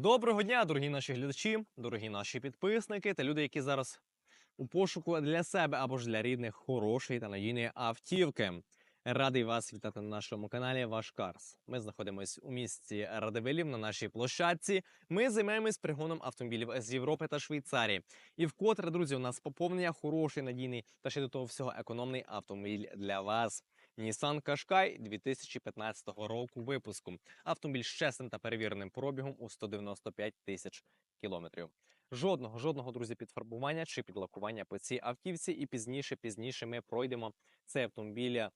Доброго дня, дорогі наші глядачі, дорогі наші підписники та люди, які зараз у пошуку для себе або ж для рідних хорошої та надійної автівки. Радий вас вітати на нашому каналі Ваш Карс. Ми знаходимося у місті Радивилів на нашій площадці. Ми займаємось пригоном автомобілів з Європи та Швейцарії. І вкотре, друзі, у нас поповнення хороший, надійний та ще до того всього економний автомобіль для вас. Nissan Qashqai 2015 року випуску. Автомобіль з чесним та перевіреним пробігом у 195 тисяч кілометрів. Жодного, жодного друзі, підфарбування чи підлакування по цій автівці. І пізніше, пізніше ми пройдемо цей автомобіль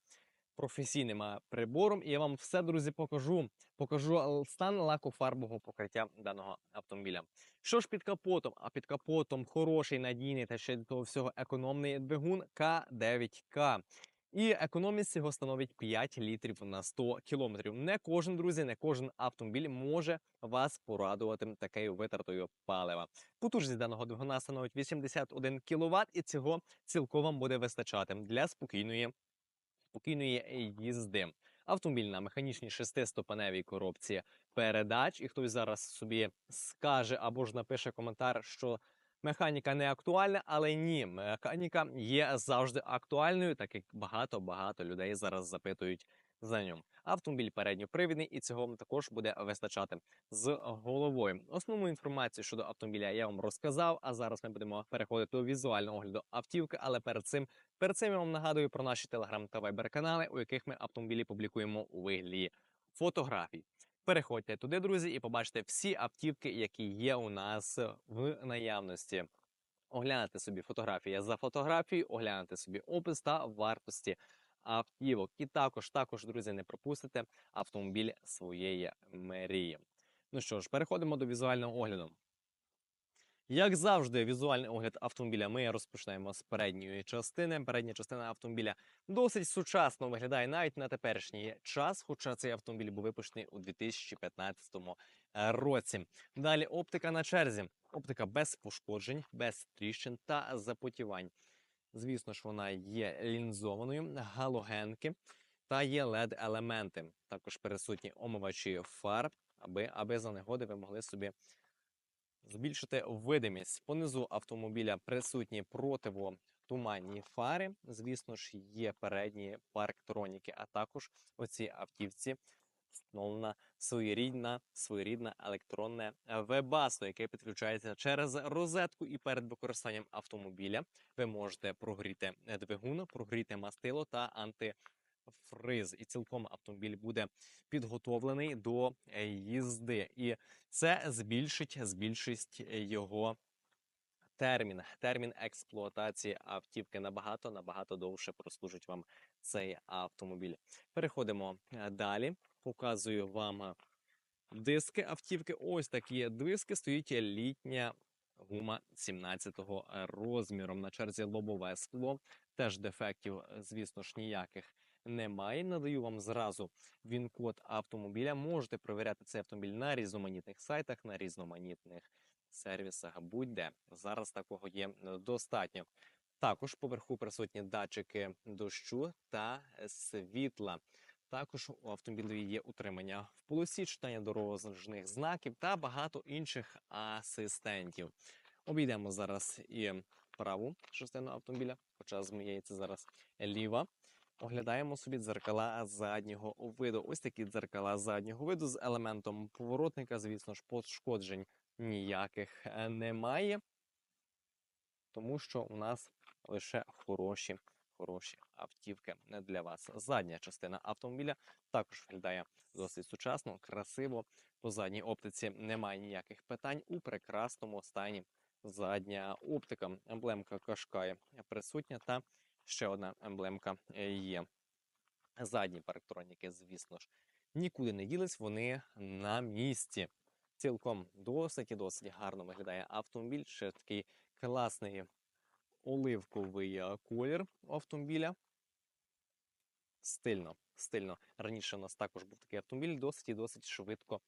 професійним прибором. І я вам все, друзі, покажу. Покажу стан лакофарбового покриття даного автомобіля. Що ж під капотом? А під капотом хороший, надійний та ще до всього економний двигун К9К. І економність його становить 5 літрів на 100 кілометрів. Не кожен, друзі, не кожен автомобіль може вас порадувати такою витратою палива. Потужність даного двигуна становить 81 кВт, і цього цілком вам буде вистачати для спокійної, спокійної їзди. Автомобіль на механічній шестиступеневій коробці передач. І хтось зараз собі скаже або ж напише коментар, що механіка не актуальна, але ні, механіка є завжди актуальною, так як багато-багато людей зараз запитують за ньому. Автомобіль передньопривідний, і цього також буде вистачати з головою. Основну інформацію щодо автомобіля я вам розказав. А зараз ми будемо переходити до візуального огляду автівки. Але перед цим перед цим я вам нагадую про наші телеграм та вайбер канали, у яких ми автомобілі публікуємо у вигляді фотографій. Переходьте туди, друзі, і побачите всі автівки, які є у нас в наявності. Огляньте собі фотографія за фотографією, огляньте собі опис та вартості автівок. І також, також, друзі, не пропустите автомобіль своєї мрії. Ну що ж, переходимо до візуального огляду. Як завжди, візуальний огляд автомобіля ми розпочнемо з передньої частини. Передня частина автомобіля досить сучасно виглядає навіть на теперішній час, хоча цей автомобіль був випущений у 2015 році. Далі оптика на черзі. Оптика без пошкоджень, без тріщин та запотівань. Звісно ж, вона є лінзованою, галогенки та є led елементи Також присутні омивачі фарб, аби, аби за негоди ви могли собі збільшити видимість. Понизу автомобіля присутні противотуманні фари. Звісно ж, є передні парктроніки, а також у цій автівці встановлена своєрідна, своєрідна електронне вебасто, яке підключається через розетку. І перед використанням автомобіля ви можете прогріти двигун, прогріти мастило та антифриз. І цілком автомобіль буде підготовлений до е, їзди. І це збільшить, збільшить його термін. Термін експлуатації автівки набагато набагато довше прослужить вам цей автомобіль. Переходимо е, далі. Показую вам е, диски автівки. Ось такі диски стоїть літня гума 17-го розміром. На черзі лобове скло. Теж дефектів, е, звісно ж, ніяких немає. Надаю вам зразу він-код автомобіля. Можете перевіряти цей автомобіль на різноманітних сайтах, на різноманітних сервісах. Будь-де зараз такого є е, достатньо. Також поверху присутні датчики дощу та світла. Також у автомобілі є утримання в полосі, читання дорожніх знаків та багато інших асистентів. Обійдемо зараз і праву частину автомобіля, хоча з моєї це зараз ліва. Оглядаємо собі дзеркала заднього виду. Ось такі дзеркала заднього виду з елементом поворотника. Звісно ж, пошкоджень ніяких е, немає, тому що у нас лише хороші, хороші автівки не для вас. Задня частина автомобіля також виглядає досить сучасно, красиво. По задній оптиці немає ніяких питань у прекрасному стані. Задня оптика, емблемка Кашкає присутня та ще одна емблемка е, є. Задні парктроніки, звісно ж, нікуди не ділись, вони на місці. Цілком досить і досить гарно виглядає автомобіль. Ще такий класний оливковий е, колір автомобіля. Стильно, стильно. Раніше у нас також був такий автомобіль, досить і досить швидко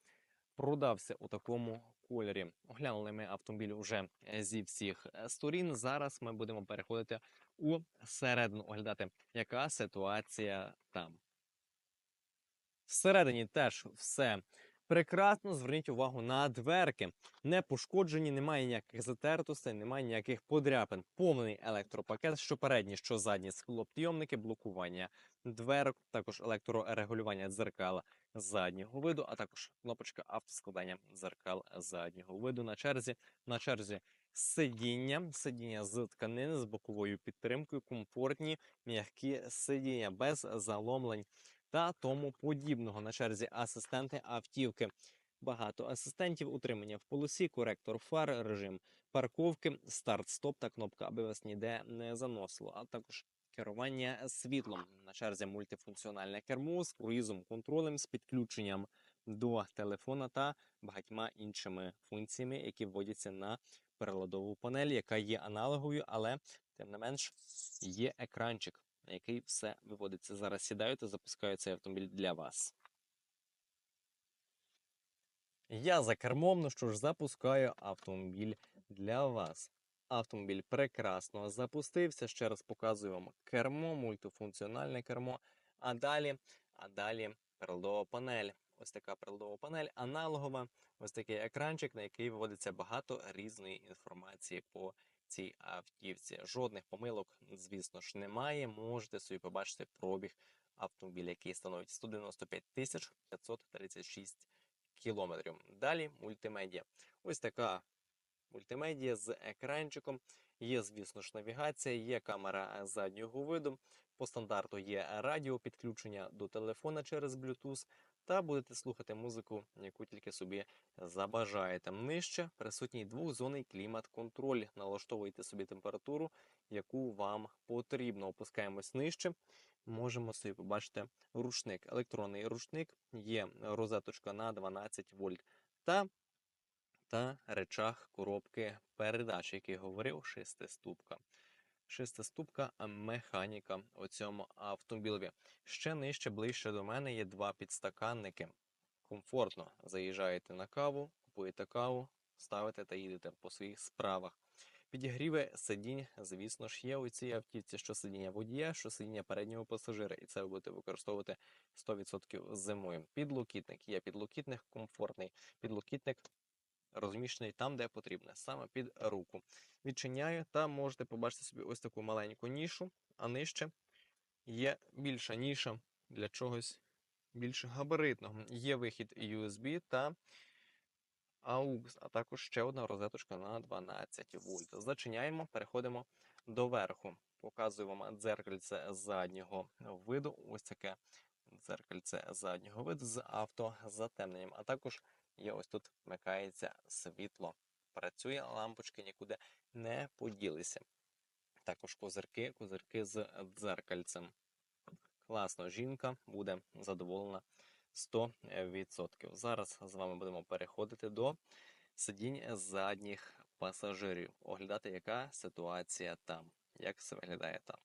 продався у такому кольорі. Оглянули ми автомобіль вже е, зі всіх сторін. Зараз ми будемо переходити у середину, оглядати, яка ситуація там. Всередині теж все Прекрасно зверніть увагу на дверки. Не пошкоджені, немає ніяких затертостей, немає ніяких подряпин. Повний електропакет, що передні, що задні склопідйомники, блокування дверок, також електрорегулювання дзеркала заднього виду, а також кнопочка автоскладання дзеркал заднього виду. На черзі на черзі сидіння, сидіння з тканини з боковою підтримкою, комфортні, м'які сидіння без заломлень та тому подібного. На черзі асистенти автівки. Багато асистентів, утримання в полосі, коректор фар, режим парковки, старт-стоп та кнопка, аби вас ніде не заносило, а також керування світлом. На черзі мультифункціональне кермо з круїзом, контролем, з підключенням до телефона та багатьма іншими функціями, які вводяться на приладову панель, яка є аналоговою, але тим не менш є екранчик, на який все виводиться. Зараз сідаю та запускаю цей автомобіль для вас. Я за кермом, ну що ж, запускаю автомобіль для вас. Автомобіль прекрасно запустився. Ще раз показую вам кермо, мультифункціональне кермо. А далі, а далі приладова панель. Ось така приладова панель, аналогова, ось такий екранчик, на який виводиться багато різної інформації по цій автівці. Жодних помилок, звісно ж, немає. Можете собі побачити пробіг автомобіля, який становить 195 тисяч 536 кілометрів. Далі мультимедіа. Ось така мультимедіа з екранчиком. Є, звісно ж, навігація, є камера заднього виду. По стандарту є радіо, підключення до телефона через Bluetooth. Та будете слухати музику, яку тільки собі забажаєте. Нижче присутній двохзонний клімат-контроль. Налаштовуйте собі температуру, яку вам потрібно. Опускаємось нижче. Можемо собі побачити рушник. Електронний рушник є розеточка на 12 вольт та, та речах коробки передач, який говорив шестиступка. Шестиступка механіка у цьому автомобілі. Ще нижче, ближче до мене є два підстаканники. Комфортно заїжджаєте на каву, купуєте каву, ставите та їдете по своїх справах. Підігріви сидінь, звісно ж, є у цій автівці, що сидіння водія, що сидіння переднього пасажира, і це ви будете використовувати 100% зимою. Підлокітник є підлокітник комфортний. Підлокітник розміщений там, де потрібно, саме під руку. Відчиняю та можете побачити собі ось таку маленьку нішу, а нижче є більша ніша для чогось більш габаритного. Є вихід USB та AUX, а також ще одна розеточка на 12 вольт. Зачиняємо, переходимо до верху. Показую вам дзеркальце заднього виду. Ось таке дзеркальце заднього виду з автозатемненням. А також є ось тут вмикається світло. Працює, лампочки нікуди не поділися. Також козирки, козирки з дзеркальцем. Класно, жінка буде задоволена 100%. Зараз з вами будемо переходити до сидінь задніх пасажирів, оглядати, яка ситуація там, як все виглядає там.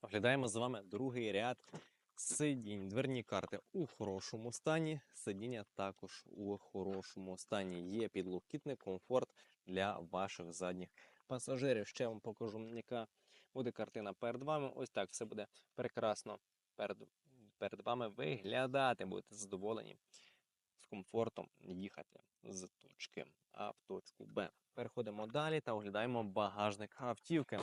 Оглядаємо з вами другий ряд сидінь. Дверні карти у хорошому стані. Сидіння також у хорошому стані. Є підлокітний комфорт для ваших задніх пасажирів. Ще вам покажу, яка буде картина перед вами. Ось так все буде прекрасно перед, перед вами виглядати. Будете задоволені з комфортом їхати з точки А в точку Б. Переходимо далі та оглядаємо багажник автівки.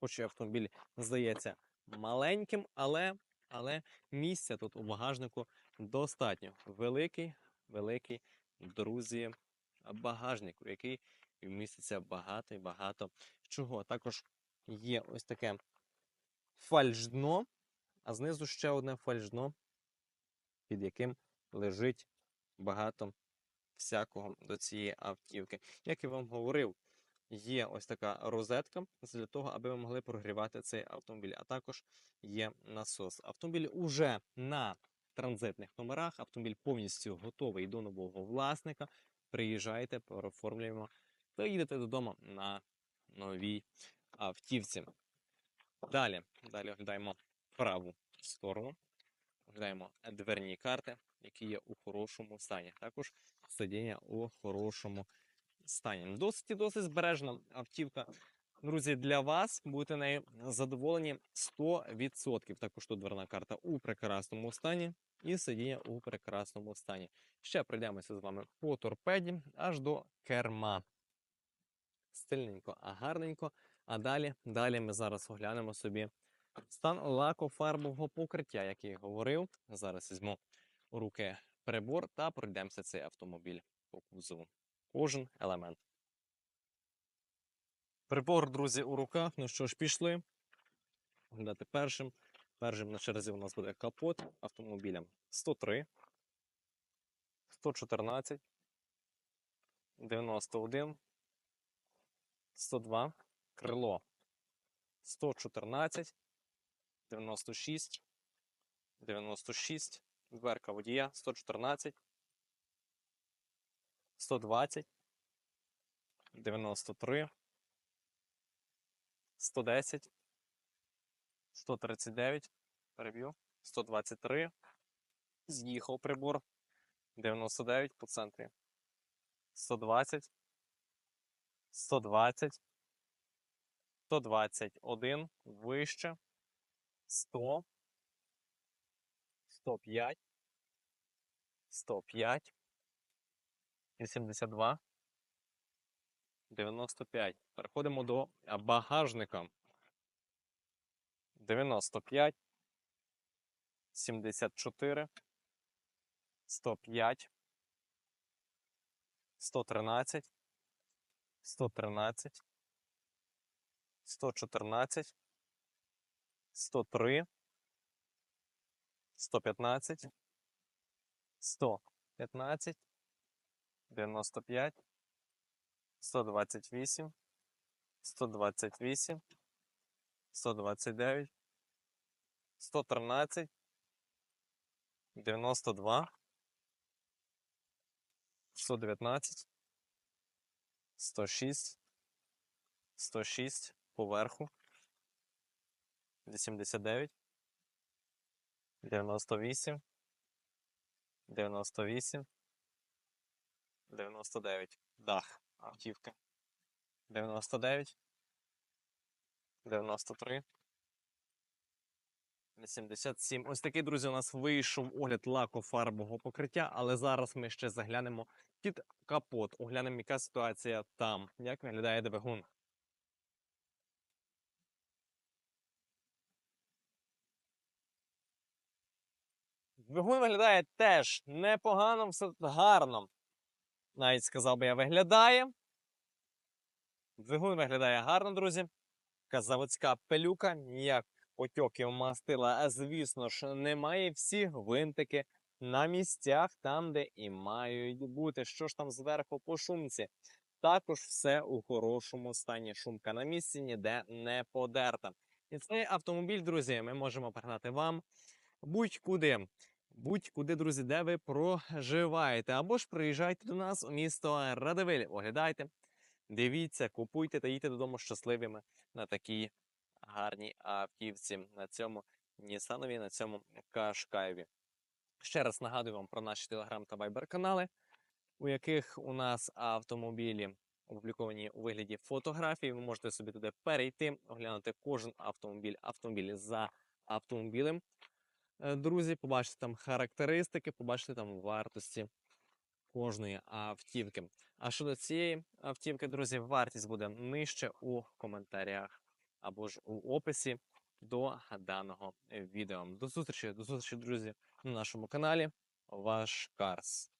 Хоч автомобіль здається маленьким, але, але місця тут у багажнику достатньо. Великий, великий, друзі, багажник, у який вміститься багато і багато чого. Також є ось таке фальшдно, а знизу ще одне фальшдно, під яким лежить багато всякого до цієї автівки. Як я вам говорив, є ось така розетка для того, аби ви могли прогрівати цей автомобіль. А також є насос. Автомобіль уже на транзитних номерах. Автомобіль повністю готовий до нового власника. Приїжджайте, переоформлюємо та їдете додому на новій автівці. Далі, далі оглядаємо праву сторону. Оглядаємо дверні карти, які є у хорошому стані. Також сидіння у хорошому стані. Досить і досить збережена автівка. Друзі, для вас будете нею задоволені 100%. Також тут дверна карта у прекрасному стані. і сидіння у прекрасному стані. Ще пройдемося з вами по торпеді аж до керма. Стильненько, а гарненько. А далі, далі ми зараз оглянемо собі стан лакофарбового покриття, як я говорив. Зараз візьму у руки прибор та пройдемося цей автомобіль по кузову. Кожен елемент. Прибор, друзі, у руках. Ну що ж, пішли. Оглядати першим. Першим на черзі у нас буде капот автомобіля 103, 114, 91, 102, крило 114, 96, 96, дверка водія 114, 120, 93, 110, 139, переб'ю, 123, з'їхав прибор, 99 по центрі, 120, 120, 121, вище, 100, 105, 105, 82, 95. Переходимо до багажника. 95, 74, 105, 113, 113, 114, 103, 115, 115, 95, 128, 128, 129, 113, 92, 119, 106, 106 поверху, 89, 98, 98, 99. Дах автівки. 99, 93, 87. Ось такий, друзі, у нас вийшов огляд лакофарбового покриття, але зараз ми ще заглянемо під капот. Оглянемо, яка ситуація там, як виглядає двигун. Двигун виглядає теж непогано, все гарно. Навіть сказав би я, виглядає. Двигун виглядає гарно, друзі. Така заводська пилюка, ніяк потьоків мастила, звісно ж, немає всі гвинтики на місцях, там, де і мають бути. Що ж там зверху по шумці? Також все у хорошому стані. Шумка на місці ніде не подерта. І цей автомобіль, друзі, ми можемо передати вам будь-куди. Будь-куди, друзі, де ви проживаєте, або ж приїжджайте до нас у місто Радивиль. Оглядайте, дивіться, купуйте та їдьте додому щасливими на такій гарній автівці, на цьому Нісанові, на цьому Кашкаєві. Ще раз нагадую вам про наші телеграм та вайбер канали, у яких у нас автомобілі опубліковані у вигляді фотографій. Ви можете собі туди перейти, оглянути кожен автомобіль, автомобіль за автомобілем. Е, Друзі, побачите там характеристики, побачите там вартості кожної автівки. А щодо цієї автівки, друзі, вартість буде нижче у коментарях або ж у описі до даного відео. До зустрічі, до зустрічі, друзі, на нашому каналі. Ваш Карс.